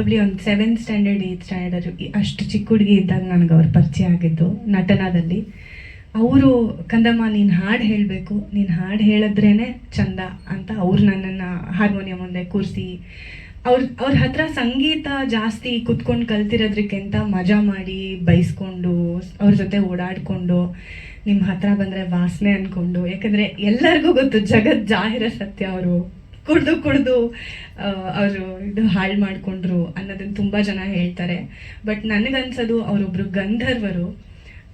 ಒಂದು seventh standard ಏತ್ standard ಅಷ್ಟು ಚಿಕ್ಕ ಹುಡುಗಿ ಇದ್ದಾಗ ನನಗೆ ಅವ್ರ ಪರಿಚಯ ಆಗಿದ್ದು ನಟನದಲ್ಲಿ. ಅವರು, ಕಂದಮ್ಮ, ನೀನು ಹಾಡು ಹೇಳಬೇಕು. ನೀನು ಹಾಡು ಹೇಳಿದ್ರೇ ಚಂದ ಅಂತ ಅವ್ರು ನನ್ನನ್ನು ಹಾರ್ಮೋನಿಯಂ ಮುಂದೆ ಕೂರಿಸಿ, ಅವ್ರ ಅವ್ರ ಹತ್ರ ಸಂಗೀತ ಜಾಸ್ತಿ ಕುತ್ಕೊಂಡು ಕಲ್ತಿರೋದ್ರಕ್ಕಿಂತ ಮಜಾ ಮಾಡಿ ಬೈಸ್ಕೊಂಡು, ಅವ್ರ ಜೊತೆ ಓಡಾಡಿಕೊಂಡು ನಿಮ್ಮ ಹತ್ರ ಬಂದರೆ ವಾಸನೆ ಅಂದ್ಕೊಂಡು ಯಾಕಂದರೆ ಎಲ್ಲರಿಗೂ ಗೊತ್ತು ಜಗತ್ ಜಾಹಿರ ಸತ್ಯ ಅವರು. ಕುಡ್ದು ಕುಡ್ದು ಅವರು ಇದು ಹಾಳು ಮಾಡಿಕೊಂಡ್ರು ಅನ್ನೋದನ್ನು ತುಂಬ ಜನ ಹೇಳ್ತಾರೆ. ಬಟ್ ನನಗನ್ಸೋದು ಅವರೊಬ್ಬರು ಗಂಧರ್ವರು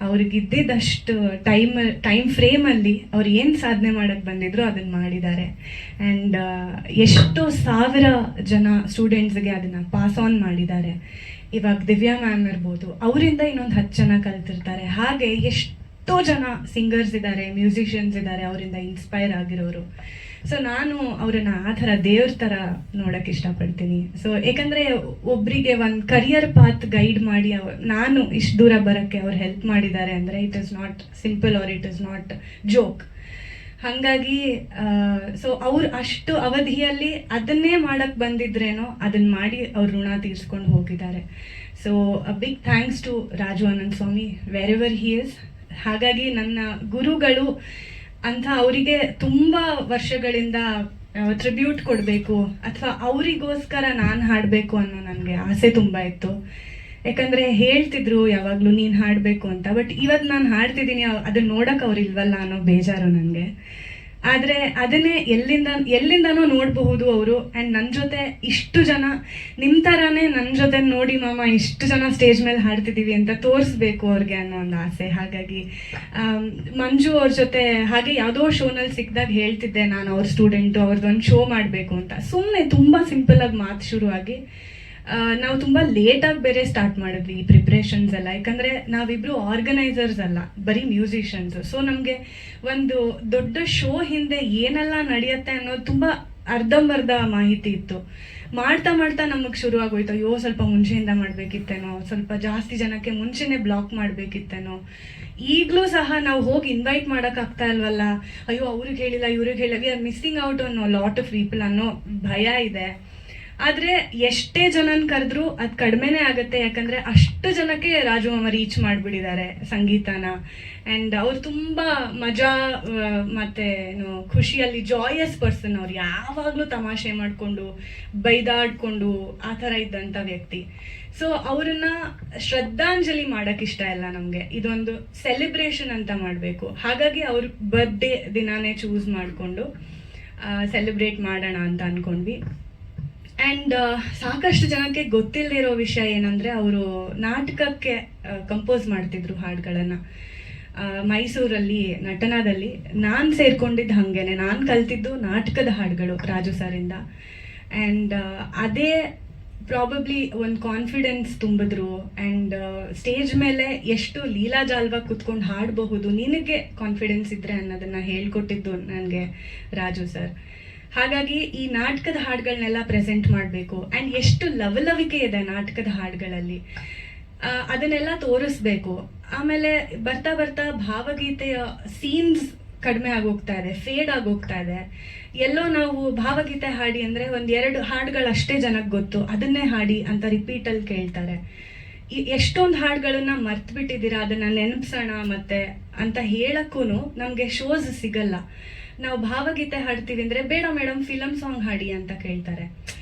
ಅವ್ರಿಗಿದ್ದಿದ್ದಷ್ಟು ಟೈಮ್ ಟೈಮ್ ಫ್ರೇಮಲ್ಲಿ ಅವ್ರು ಏನು ಸಾಧನೆ ಮಾಡೋಕ್ಕೆ ಬಂದಿದ್ರು ಅದನ್ನು ಮಾಡಿದ್ದಾರೆ. ಆ್ಯಂಡ್ ಎಷ್ಟೋ ಸಾವಿರ ಜನ ಸ್ಟೂಡೆಂಟ್ಸ್ಗೆ ಅದನ್ನು ಪಾಸ್ ಆನ್ ಮಾಡಿದ್ದಾರೆ. ಇವಾಗ ದಿವ್ಯಾ ಮ್ಯಾಮ್ ಇರ್ಬೋದು, ಅವರಿಂದ ಇನ್ನೊಂದು ಹತ್ತು ಜನ ಕಲ್ತಿರ್ತಾರೆ. ಹಾಗೆ ಎಷ್ಟೋ ಜನ ಸಿಂಗರ್ಸ್ ಇದ್ದಾರೆ, ಮ್ಯೂಸಿಷಿಯನ್ಸ್ ಇದ್ದಾರೆ ಅವರಿಂದ ಇನ್ಸ್ಪೈರ್ ಆಗಿರೋರು. ಸೊ ನಾನು ಅವರನ್ನ ಆ ಥರ ದೇವ್ರ ಥರ ನೋಡಕ್ಕೆ ಇಷ್ಟಪಡ್ತೀನಿ. ಸೊ ಏಕೆಂದರೆ ಒಬ್ಬರಿಗೆ ಒಂದು ಕರಿಯರ್ ಪಾತ್ ಗೈಡ್ ಮಾಡಿ ಅವ- ನಾನು ಇಷ್ಟು ದೂರ ಬರೋಕ್ಕೆ ಅವ್ರು ಹೆಲ್ಪ್ ಮಾಡಿದ್ದಾರೆ ಅಂದರೆ it is not simple or it is not joke ಹಾಗಾಗಿ ಸೊ ಅವ್ರು ಅಷ್ಟು ಅವಧಿಯಲ್ಲಿ ಅದನ್ನೇ ಮಾಡಕ್ಕೆ ಬಂದಿದ್ರೇನೋ ಅದನ್ನ ಮಾಡಿ ಅವ್ರು ಋಣ ತೀರಿಸ್ಕೊಂಡು ಹೋಗಿದ್ದಾರೆ. So big thanks to Raju Anand Swami wherever he is ಹಾಗಾಗಿ ನನ್ನ ಗುರುಗಳು ಅಂತ ಅವರಿಗೆ ತುಂಬ ವರ್ಷಗಳಿಂದ ಟ್ರಿಬ್ಯೂಟ್ ಕೊಡಬೇಕು ಅಥವಾ ಅವರಿಗೋಸ್ಕರ ನಾನು ಹಾಡಬೇಕು ಅನ್ನೋ ನನಗೆ ಆಸೆ ತುಂಬ ಇತ್ತು. ಯಾಕಂದರೆ ಹೇಳ್ತಿದ್ರು ಯಾವಾಗಲೂ ನೀನು ಹಾಡಬೇಕು ಅಂತ ಬಟ್ ಇವತ್ತು ನಾನು ಹಾಡ್ತಿದ್ದೀನಿ ಅದನ್ನ ನೋಡೋಕೆ ಅವರಿಲ್ವಲ್ಲ ಅನ್ನೋ ಬೇಜಾರು ನನಗೆ. ಆದರೆ ಅದನ್ನೇ ಎಲ್ಲಿಂದ, ಎಲ್ಲಿಂದನೂ ನೋಡಬಹುದು ಅವರು. ಆ್ಯಂಡ್ ನನ್ನ ಜೊತೆ ಇಷ್ಟು ಜನ ನಿಮ್ಮ ಥರನೇ ನನ್ನ ಜೊತೆ ನೋಡಿ ಮಾಮ ಇಷ್ಟು ಜನ ಸ್ಟೇಜ್ ಮೇಲೆ ಹಾಡ್ತಿದ್ದೀವಿ ಅಂತ ತೋರಿಸ್ಬೇಕು ಅವ್ರಿಗೆ ಅನ್ನೋ ಒಂದು ಆಸೆ. ಹಾಗಾಗಿ ಮಂಜು ಅವ್ರ ಜೊತೆ ಹಾಗೆ ಯಾವುದೋ ಶೋನಲ್ಲಿ ಸಿಕ್ಕಿದಾಗ ಹೇಳ್ತಿದ್ದೆ ನಾನು ಅವ್ರ ಸ್ಟೂಡೆಂಟು ಅವ್ರದ್ದೊಂದು ಶೋ ಮಾಡಬೇಕು ಅಂತ. ಸುಮ್ಮನೆ ತುಂಬ ಸಿಂಪಲಾಗಿ ಮಾತು ಶುರುವಾಗಿ. ನಾವು ತುಂಬ ಲೇಟಾಗಿ ಬೇರೆ ಸ್ಟಾರ್ಟ್ ಮಾಡಿದ್ವಿ ಈ ಪ್ರಿಪ್ರೇಷನ್ಸ್ ಎಲ್ಲ. ಯಾಕಂದರೆ ನಾವಿಬ್ರು ಆರ್ಗನೈಸರ್ಸ್ ಅಲ್ಲ, ಬರೀ ಮ್ಯೂಸಿಷಿಯನ್ಸ್ ಸೊ ನಮಗೆ ಒಂದು ದೊಡ್ಡ ಶೋ ಹಿಂದೆ ಏನೆಲ್ಲ ನಡೆಯುತ್ತೆ ಅನ್ನೋದು ತುಂಬ ಅರ್ಧಂಬರ್ಧ ಮಾಹಿತಿ ಇತ್ತು. ಮಾಡ್ತಾ ಮಾಡ್ತಾ ನಮಗೆ ಶುರು ಆಗೋಯ್ತು. ಅಯ್ಯೋ, ಸ್ವಲ್ಪ ಮುಂಚೆಯಿಂದ ಮಾಡಬೇಕಿತ್ತೇನೋ, ಸ್ವಲ್ಪ ಜಾಸ್ತಿ ಜನಕ್ಕೆ ಮುಂಚೆನೇ ಬ್ಲಾಕ್ ಮಾಡಬೇಕಿತ್ತೇನೋ. ಈಗಲೂ ಸಹ ನಾವು ಹೋಗಿ ಇನ್ವೈಟ್ ಮಾಡೋಕ್ಕಾಗ್ತಾ ಇಲ್ವಲ್ಲ? ಅಯ್ಯೋ, ಅವ್ರಿಗೆ ಹೇಳಿಲ್ಲ, ಇವ್ರಿಗೆ ಹೇಳಿಲ್ಲ. ವಿ ಆರ್ ಮಿಸ್ಸಿಂಗ್ ಔಟ್ ಅನ್ನೋ ಲಾಟ್ ಆಫ್ ಪೀಪಲ್ ಅನ್ನೋ ಭಯ ಇದೆ. ಆದ್ರೆ ಎಷ್ಟೇ ಜನನ್ ಕರೆದ್ರು ಅದು ಕಡಿಮೆನೇ ಆಗುತ್ತೆ, ಯಾಕಂದ್ರೆ ಅಷ್ಟು ಜನಕ್ಕೆ ರಾಜು ಮಾಮ ರೀಚ್ ಮಾಡಿಬಿಟ್ಟಿದ್ದಾರೆ ಸಂಗೀತನ. ಆ್ಯಂಡ್ ಅವ್ರು ತುಂಬಾ ಮಜಾ ಮತ್ತು ಏನು, ಖುಷಿಯಲ್ಲಿ ಜಾಯಸ್ ಪರ್ಸನ್ ಅವ್ರು. ಯಾವಾಗಲೂ ತಮಾಷೆ ಮಾಡಿಕೊಂಡು, ಬೈದಾಡ್ಕೊಂಡು ಆ ಥರ ಇದ್ದಂಥ ವ್ಯಕ್ತಿ. ಸೊ ಅವ್ರನ್ನ ಶ್ರದ್ಧಾಂಜಲಿ ಮಾಡಕ್ ಇಷ್ಟ ಇಲ್ಲ ನಮಗೆ. ಇದೊಂದು ಸೆಲೆಬ್ರೇಷನ್ ಅಂತ ಮಾಡಬೇಕು. ಹಾಗಾಗಿ ಅವ್ರ ಬರ್ಡೇ ದಿನಾನೇ ಚೂಸ್ ಮಾಡಿಕೊಂಡು ಸೆಲೆಬ್ರೇಟ್ ಮಾಡೋಣ ಅಂತ ಅನ್ಕೊಂಡ್ವಿ. ಆ್ಯಂಡ್ ಸಾಕಷ್ಟು ಜನಕ್ಕೆ ಗೊತ್ತಿಲ್ಲದೆ ಇರೋ ವಿಷಯ ಏನಂದರೆ ಅವರು ನಾಟಕಕ್ಕೆ ಕಂಪೋಸ್ ಮಾಡ್ತಿದ್ರು ಹಾಡುಗಳನ್ನು. ಮೈಸೂರಲ್ಲಿ, ನಟನಾದಲ್ಲಿ ನಾನು ಸೇರ್ಕೊಂಡಿದ್ದು ಹಾಗೇನೆ. ನಾನು ಕಲ್ತಿದ್ದು ನಾಟಕದ ಹಾಡುಗಳು ರಾಜು ಸರಿಂದ. ಆ್ಯಂಡ್ ಅದೇ ಪ್ರಾಬಬ್ಲಿ ಒಂದು ಕಾನ್ಫಿಡೆನ್ಸ್ ತುಂಬಿದ್ರು. ಆ್ಯಂಡ್ ಸ್ಟೇಜ್ ಮೇಲೆ ಎಷ್ಟು ಲೀಲಾಜಾಲ್ವಾಗಿ ಕುತ್ಕೊಂಡು ಹಾಡಬಹುದು, ನಿನಗೆ ಕಾನ್ಫಿಡೆನ್ಸ್ ಇದ್ರೆ ಅನ್ನೋದನ್ನು ಹೇಳ್ಕೊಟ್ಟಿದ್ದು ನನಗೆ ರಾಜು ಸರ್. ಹಾಗಾಗಿ ಈ ನಾಟಕದ ಹಾಡುಗಳನ್ನೆಲ್ಲ ಪ್ರೆಸೆಂಟ್ ಮಾಡಬೇಕು. ಆ್ಯಂಡ್ ಎಷ್ಟು ಲವಲವಿಕೆ ಇದೆ ನಾಟಕದ ಹಾಡುಗಳಲ್ಲಿ. ಅದನ್ನೆಲ್ಲ ತೋರಿಸ್ಬೇಕು. ಆಮೇಲೆ ಬರ್ತಾ ಬರ್ತಾ ಭಾವಗೀತೆಯ ಸೀನ್ಸ್ ಕಡಿಮೆ ಆಗೋಗ್ತಾ ಇದೆ ಫೇಡ್ ಆಗೋಗ್ತಾ ಇದೆ. ಎಲ್ಲೋ ನಾವು ಭಾವಗೀತೆ ಹಾಡಿ ಅಂದರೆ ಒಂದು ಎರಡು ಹಾಡುಗಳಷ್ಟೇ ಜನಕ್ಕೆ ಗೊತ್ತು. ಅದನ್ನೇ ಹಾಡಿ ಅಂತ ರಿಪೀಟಲ್ಲಿ ಕೇಳ್ತಾರೆ. ಎಷ್ಟೊಂದು ಹಾಡುಗಳನ್ನ ಮರ್ತು ಬಿಟ್ಟಿದ್ದೀರಾ ಅದನ್ನ ನೆನಪಿಸೋಣ ಮತ್ತೆ ಅಂತ ಹೇಳಕ್ಕೂ ನಮಗೆ ಶೋಸ್ ಸಿಗಲ್ಲ. ನಾವು ಭಾವಗೀತೆ ಹಾಡ್ತೀವಿ ಅಂದ್ರೆ, ಬೇಡ ಮೇಡಮ್ ಫಿಲಮ್ ಸಾಂಗ್ ಹಾಡಿ ಅಂತ ಕೇಳ್ತಾರೆ.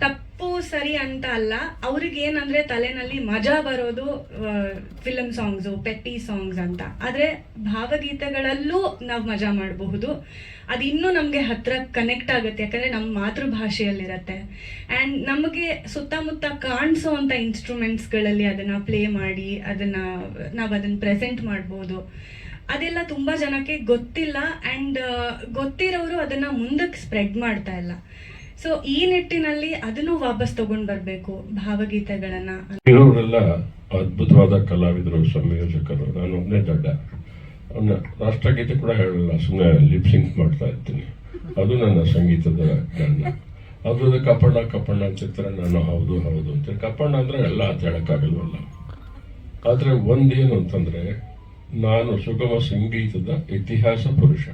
ತಪ್ಪು ಸರಿ ಅಂತ ಅಲ್ಲ, ಅವ್ರಿಗೆ ಏನಂದ್ರೆ ತಲೆನಲ್ಲಿ ಮಜಾ ಬರೋದು ಫಿಲಮ್ ಸಾಂಗ್ಸು ಪೆಟ್ಟಿ ಸಾಂಗ್ಸ್ ಅಂತ. ಆದ್ರೆ ಭಾವಗೀತೆಗಳಲ್ಲೂ ನಾವು ಮಜಾ ಮಾಡಬಹುದು. ಅದು ಇನ್ನೂ ನಮಗೆ ಹತ್ರ ಕನೆಕ್ಟ್ ಆಗುತ್ತೆ, ಯಾಕಂದ್ರೆ ನಮ್ಮ ಮಾತೃಭಾಷೆಯಲ್ಲಿರತ್ತೆ. ಆ್ಯಂಡ್ ನಮಗೆ ಸುತ್ತಮುತ್ತ ಕಾಣಿಸೋ ಅಂತ ಇನ್ಸ್ಟ್ರೂಮೆಂಟ್ಸ್ಗಳಲ್ಲಿ ಅದನ್ನ ಪ್ಲೇ ಮಾಡಿ, ಅದನ್ನ ನಾವು ಅದನ್ನ ಪ್ರೆಸೆಂಟ್ ಮಾಡ್ಬೋದು. ಅದೆಲ್ಲ ತುಂಬಾ ಜನಕ್ಕೆ ಗೊತ್ತಿಲ್ಲ ಅಂಡ್ ಗೊತ್ತಿರೋರು ಅದನ್ನ ಮುಂದಕ್ಕೆ ಸ್ಪ್ರೆಡ್ ಮಾಡ್ತಾ ಇಲ್ಲ. ಸೊ ಈ ನಿಟ್ಟಿನಲ್ಲಿ ಅದನ್ನು ವಾಪಸ್ ತಗೊಂಡ್ ಬರ್ಬೇಕು ಭಾವಗೀತೆಗಳನ್ನ ಇರೋರೆಲ್ಲ ಅದ್ಭುತವಾದ ಕಲಾವಿದರು, ಸಂಯೋಜಕರು. ನಾನು ಒಬ್ಬನೇ ದೊಡ್ಡ. ಅವನ್ನ ರಾಷ್ಟ್ರಗೀತೆ ಕೂಡ ಹೇಳಲ್ಲ ಸುಮ್ಮನೆ ಲಿಪ್ ಸಿಂಕ್ ಮಾಡ್ತಾ ಇರ್ತೀನಿ. ಅದು ನನ್ನ ಸಂಗೀತದ ಜ್ಞಾನ ಅದ್ರದ್ದು ಕಪ್ಪಣ್ಣ ಕಪ್ಪಣ್ಣ ಚಿತ್ರ ನಾನು ಹೌದು ಹೌದು ಅಂತ ಕಪ್ಪಣ್ಣ ಅಂದ್ರೆ ಎಲ್ಲ ಅಂತ ಹೇಳಕ್ಕಾಗಲ್ವಲ್ಲ. ಆದ್ರೆ ಒಂದೇನು ಅಂತಂದ್ರೆ ನಾನು ಸುಗಮ ಸಂಗೀತದ ಇತಿಹಾಸ ಪುರುಷ.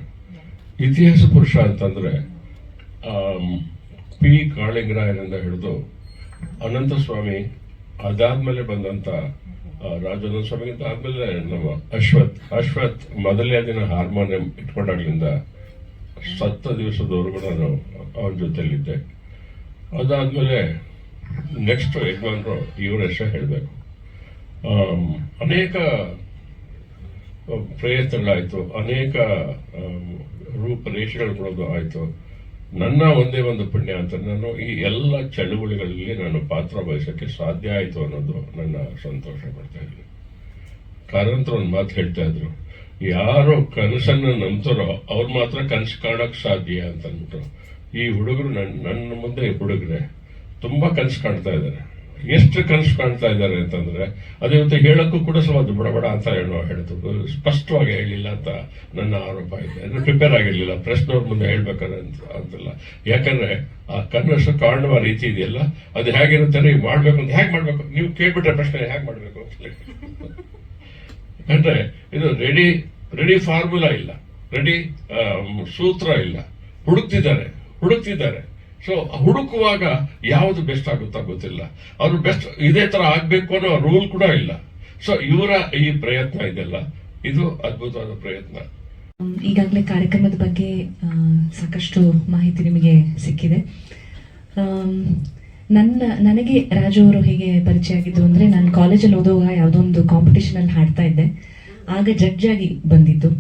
ಇತಿಹಾಸ ಪುರುಷ ಅಂತಂದ್ರೆ ಪಿ. ಕಾಳಿಂಗರಾಯರಿಂದ ಹಿಡಿದು ಅನಂತ ಸ್ವಾಮಿ ಅದಾದ್ಮೇಲೆ ಬಂದಂತ ಆ, ರಾಜಾನಂದ ಸ್ವಾಮಿಗಿಂತ ಆದ್ಮೇಲೆ ನಮ್ಮ ಅಶ್ವಥ್ ಅಶ್ವತ್ ಮೊದಲನೇ ದಿನ ಹಾರ್ಮೋನಿಯಂ ಇಟ್ಕೊಂಡಾಗ್ಲಿಂದ ಸತ್ತ ದಿವಸದವರೆಗೂ ನಾನು ಅವನ ಜೊತೆಯಲ್ಲಿದ್ದೆ. ಅದಾದ್ಮೇಲೆ ನೆಕ್ಸ್ಟ್ ಯಜಮಾನರು ಇವರ ಹೆಸರು ಹೇಳಬೇಕು. ಅನೇಕ ಪ್ರಯತ್ನಗಳಾಯಿತು. ಅನೇಕ ರೂಪರೇಷೆಗಳು ಕೊಡೋದು ಆಯಿತು. ನನ್ನ ಒಂದೇ ಒಂದು ಪುಣ್ಯ ಅಂತ ನಾನು ಈ ಎಲ್ಲ ಚಳುವಳಿಗಳಲ್ಲಿ ನಾನು ಪಾತ್ರ ವಹಿಸೋಕ್ಕೆ ಸಾಧ್ಯ ಆಯಿತು ಅನ್ನೋದು ನನ್ನ ಸಂತೋಷ ಪಡ್ತಾ ಇದ್ದೀನಿ. ಕಾರಂತರ ಒಂದು ಮಾತು ಹೇಳ್ತಾ ಇದ್ರು. ಯಾರು ಕನಸನ್ನು ನಂಬ್ತಾರೋ ಅವ್ರು ಮಾತ್ರ ಕನಸು ಕಾಣೋಕ್ಕೆ ಸಾಧ್ಯ ಅಂತ ಈ ಹುಡುಗರು ನನ್ನ ನನ್ನ ಮುಂದೆ ಹುಡುಗರೆ ತುಂಬಾ ಕನಸು ಕಾಣ್ತಾ ಇದ್ದಾರೆ. ಎಷ್ಟು ಕನಸು ಕಾಣ್ತಾ ಇದ್ದಾರೆ ಅಂತಂದ್ರೆ, ಅದೇ ಮತ್ತೆ ಹೇಳೋಕ್ಕೂ ಕೂಡ ಸ್ವಲ್ಪ ಬಡ ಅಂತ ಹೇಳೋ ಹೇಳ್ತು ಸ್ಪಷ್ಟವಾಗಿ ಹೇಳಿಲ್ಲ ಅಂತ ನನ್ನ ಆರೋಪ ಇದೆ. ಅಂದ್ರೆ ಪ್ರಿಪೇರ್ ಆಗಿರಲಿಲ್ಲ. ಪ್ರಶ್ನವ್ರ ಮುಂದೆ ಹೇಳ್ಬೇಕಾದ್ರೆ ಅಂತ, ಅಂತಲ್ಲ. ಯಾಕಂದ್ರೆ, ಆ ಕನಸು ಕಾಣುವ ರೀತಿ ಇದೆಯಲ್ಲ, ಅದು ಹೇಗಿರುತ್ತೆ ನೀವು ಮಾಡ್ಬೇಕು ಅಂತ, ಹೇಗೆ ಮಾಡಬೇಕು? ನೀವು ಕೇಳ್ಬಿಟ್ರೆ ಪ್ರಶ್ನೆ, ಹೇಗೆ ಮಾಡಬೇಕು? ಅಂತಾರೆ ಇದು ರೆಡಿ ರೆಡಿ ಫಾರ್ಮುಲಾ ಇಲ್ಲ. ರೆಡಿ ಸೂತ್ರ ಇಲ್ಲ. ಹುಡುಕ್ತಿದ್ದಾರೆ. ಹುಡುಕ್ತಿದ್ದಾರೆ. ಸೊ ಹುಡುಕುವಾಗ ಯಾವುದು ಬೆಸ್ಟ್ ಆಗುತ್ತಾ ಗೊತ್ತಿಲ್ಲ. ಅವರು ಬೆಸ್ಟ್ ಇದೇ ತರ ಆಗ್ಬೇಕು ಅನ್ನೋ ರೂಲ್ ಕೂಡ ಇಲ್ಲ. ಸೊ ಇವರ ಈ ಪ್ರಯತ್ನ ಇದೆಲ್ಲ. ಇದು ಅದ್ಭುತವಾದ ಪ್ರಯತ್ನ. ಈಗಾಗಲೇ ಕಾರ್ಯಕ್ರಮದ ಬಗ್ಗೆ ಸಾಕಷ್ಟು ಮಾಹಿತಿ ನಿಮಗೆ ಸಿಕ್ಕಿದೆ. ನನ್ನ, ನನಗೆ ರಾಜು ಅವರು ಹೇಗೆ ಪರಿಚಯ ಆಗಿದ್ದು ಅಂದರೆ ನಾನು ಕಾಲೇಜಲ್ಲಿ ಓದುವಾಗ ಯಾವುದೋ ಒಂದು ಕಾಂಪಿಟೇಷನಲ್ಲಿ ಹಾಡ್ತಾ ಇದ್ದೆ. ಆಗ ಜಡ್ಜ್ ಆಗಿ ಬಂದಿದ್ದು.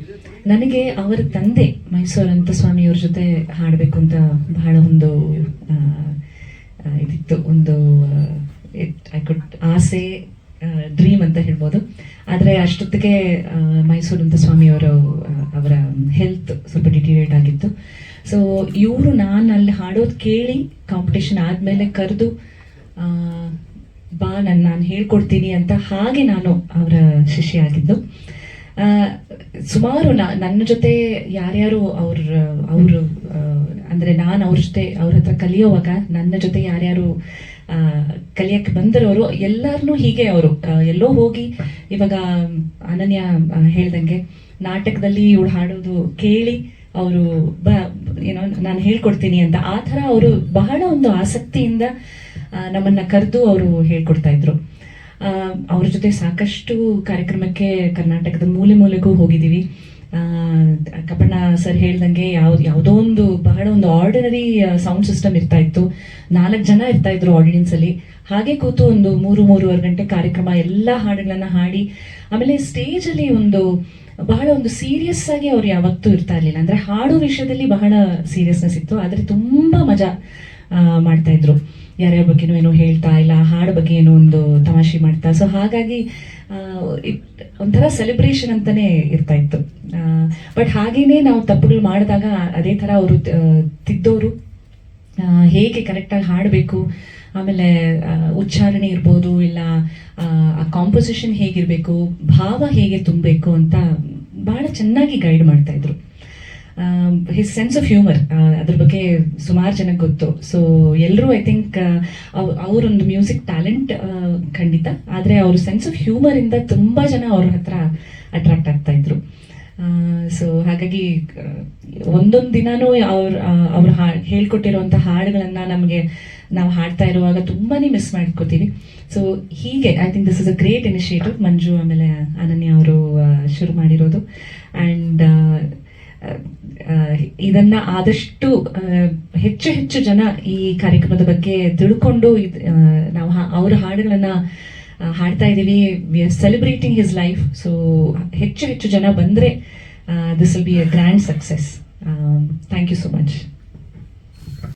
ನನಗೆ ಅವರ ತಂದೆ ಮೈಸೂರು ಅಂತ ಸ್ವಾಮಿಯವ್ರ ಜೊತೆ ಹಾಡಬೇಕು ಅಂತ ಬಹಳ ಒಂದು ಇದಿತ್ತು. ಒಂದು ಐ ಕುಡ್ ಆಸೆ ಡ್ರೀಮ್ ಅಂತ ಹೇಳ್ಬೋದು. ಆದರೆ ಅಷ್ಟೊತ್ತಿಗೆ ಆ, ಮೈಸೂರು ಅಂತ ಸ್ವಾಮಿಯವರು ಅವರ ಹೆಲ್ತ್ ಸ್ವಲ್ಪ ಡಿಟಿರೇಟ್ ಆಗಿತ್ತು. ಸೊ ಇವರು ನಾನು ಅಲ್ಲಿ ಹಾಡೋದು ಕೇಳಿ ಕಾಂಪಿಟೇಷನ್ ಆದಮೇಲೆ ಕರೆದು ಬಾ ನಾನು ನಾನು ಹೇಳ್ಕೊಡ್ತೀನಿ ಅಂತ ಹಾಗೆ ನಾನು ಅವರ ಶಿಷ್ಯ ಆಗಿದ್ದು. ಸುಮಾರು ನನ್ನ ಜೊತೆ ಯಾರ್ಯಾರು ಅವ್ರ, ಅವರು ಅಂದರೆ ನಾನು ಅವ್ರ ಜೊತೆ, ಅವ್ರ ಹತ್ರ ಕಲಿಯೋವಾಗ ನನ್ನ ಜೊತೆ ಯಾರ್ಯಾರು ಕಲಿಯಕ್ಕೆ ಬಂದಿರೋರು ಎಲ್ಲರನ್ನೂ ಹೀಗೆ ಅವರು. ಎಲ್ಲೋ ಹೋಗಿ ಇವಾಗ ಅನನ್ಯ ಹೇಳ್ದಂಗೆ ನಾಟಕದಲ್ಲಿ ಇವಳು ಹಾಡೋದು ಕೇಳಿ ಅವರು ಬ, ಏನೋ ನಾನು ಹೇಳ್ಕೊಡ್ತೀನಿ ಅಂತ. ಆ ಥರ ಅವರು ಬಹಳ ಒಂದು ಆಸಕ್ತಿಯಿಂದ ನಮ್ಮನ್ನು ಕರೆದು ಅವರು ಹೇಳ್ಕೊಡ್ತಾ ಇದ್ರು. ಅವ್ರ ಜೊತೆ ಸಾಕಷ್ಟು ಕಾರ್ಯಕ್ರಮಕ್ಕೆ ಕರ್ನಾಟಕದ ಮೂಲೆ ಮೂಲೆಗೂ ಹೋಗಿದ್ದೀವಿ. ಕಪಣ್ಣ ಸರ್ ಹೇಳ್ದಂಗೆ ಯಾವ್ದು, ಯಾವುದೋ ಒಂದು ಬಹಳ ಒಂದು ಆರ್ಡಿನರಿ ಸೌಂಡ್ ಸಿಸ್ಟಮ್ ಇರ್ತಾ ಇತ್ತು. ನಾಲ್ಕು ಜನ ಇರ್ತಾ ಇದ್ರು ಆಡಿಯನ್ಸ್ ಅಲ್ಲಿ. ಹಾಗೆ ಕೂತು ಒಂದು ಮೂರು, ಮೂರುವರೆ ಗಂಟೆ ಕಾರ್ಯಕ್ರಮ, ಎಲ್ಲ ಹಾಡುಗಳನ್ನ ಹಾಡಿ, ಆಮೇಲೆ ಸ್ಟೇಜ್ ಅಲ್ಲಿ ಒಂದು ಬಹಳ ಒಂದು ಸೀರಿಯಸ್ ಆಗಿ ಅವ್ರು ಯಾವತ್ತೂ ಇರ್ತಾ ಇರ್ಲಿಲ್ಲ. ಅಂದ್ರೆ ಹಾಡು ವಿಷಯದಲ್ಲಿ ಬಹಳ ಸೀರಿಯಸ್ನೆಸ್ ಇತ್ತು. ಆದ್ರೆ ತುಂಬಾ ಮಜಾ ಮಾಡ್ತಾ ಇದ್ರು. ಯಾರ್ಯಾರ ಬಗ್ಗೆನೂ ಏನೋ ಹೇಳ್ತಾ ಇಲ್ಲ, ಹಾಡು ಬಗ್ಗೆ ಏನೋ ಒಂದು ತಮಾಷೆ ಮಾಡ್ತಾ ಸೊ ಹಾಗಾಗಿ ಒಂಥರ ಸೆಲೆಬ್ರೇಷನ್ ಅಂತಾನೆ ಇರ್ತಾ ಇತ್ತು. ಬಟ್ ಹಾಗೇನೆ ನಾವು ತಪ್ಪುಗಳು ಮಾಡಿದಾಗ ಅದೇ ತರ ಅವರು ತಿದ್ದೋರು ಹೇಗೆ ಕರೆಕ್ಟಾಗಿ ಹಾಡಬೇಕು, ಆಮೇಲೆ ಉಚ್ಚಾರಣೆ ಇರ್ಬೋದು, ಇಲ್ಲ, ಆ ಕಾಂಪೋಸಿಷನ್ ಹೇಗಿರಬೇಕು, ಭಾವ ಹೇಗೆ ತುಂಬಬೇಕು ಅಂತ ಬಹಳ ಚೆನ್ನಾಗಿ ಗೈಡ್ ಮಾಡ್ತಾ ಇದ್ರು. ಹಿಸ್ ಸೆನ್ಸ್ ಆಫ್ ಹ್ಯೂಮರ್ ಅದ್ರ ಬಗ್ಗೆ ಸುಮಾರು ಜನಕ್ಕೆ ಗೊತ್ತು. ಸೊ ಎಲ್ಲರೂ ಐ ಥಿಂಕ್ ಅವರೊಂದು ಮ್ಯೂಸಿಕ್ ಟ್ಯಾಲೆಂಟ್ ಖಂಡಿತ. ಆದರೆ ಅವ್ರ ಸೆನ್ಸ್ ಆಫ್ ಹ್ಯೂಮರಿಂದ ತುಂಬ ಜನ ಅವ್ರ ಹತ್ರ ಅಟ್ರಾಕ್ಟ್ ಆಗ್ತಾ ಇದ್ರು. ಸೊ ಹಾಗಾಗಿ ಆ, ಒಂದೊಂದು ದಿನಾನೂ ಅವ್ರ ಅವ್ರು ಹಾ ಹೇಳ್ಕೊಟ್ಟಿರುವಂಥ ಹಾಡುಗಳನ್ನ ನಮಗೆ ನಾವು ಹಾಡ್ತಾ ಇರುವಾಗ ತುಂಬಾ ಮಿಸ್ ಮಾಡ್ಕೋತೀವಿ. ಸೊ ಹೀಗೆ I think this is a great initiative Manju ಆಮೇಲೆ ಅನನ್ಯ ಅವರು ಶುರು ಮಾಡಿರೋದು. ಆ್ಯಂಡ್ ಇದನ್ನ ಆದಷ್ಟು ಹೆಚ್ಚು ಹೆಚ್ಚು ಜನ ಈ ಕಾರ್ಯಕ್ರಮದ ಬಗ್ಗೆ ತಿಳ್ಕೊಂಡು ನಾವು ಅವರ ಹಾಡುಗಳನ್ನ ಹಾಡ್ತಾ ಇದ್ದೀವಿ. We are celebrating his life so ಹೆಚ್ಚು ಹೆಚ್ಚು ಜನ ಬಂದರೆ this will be a grand success thank you so much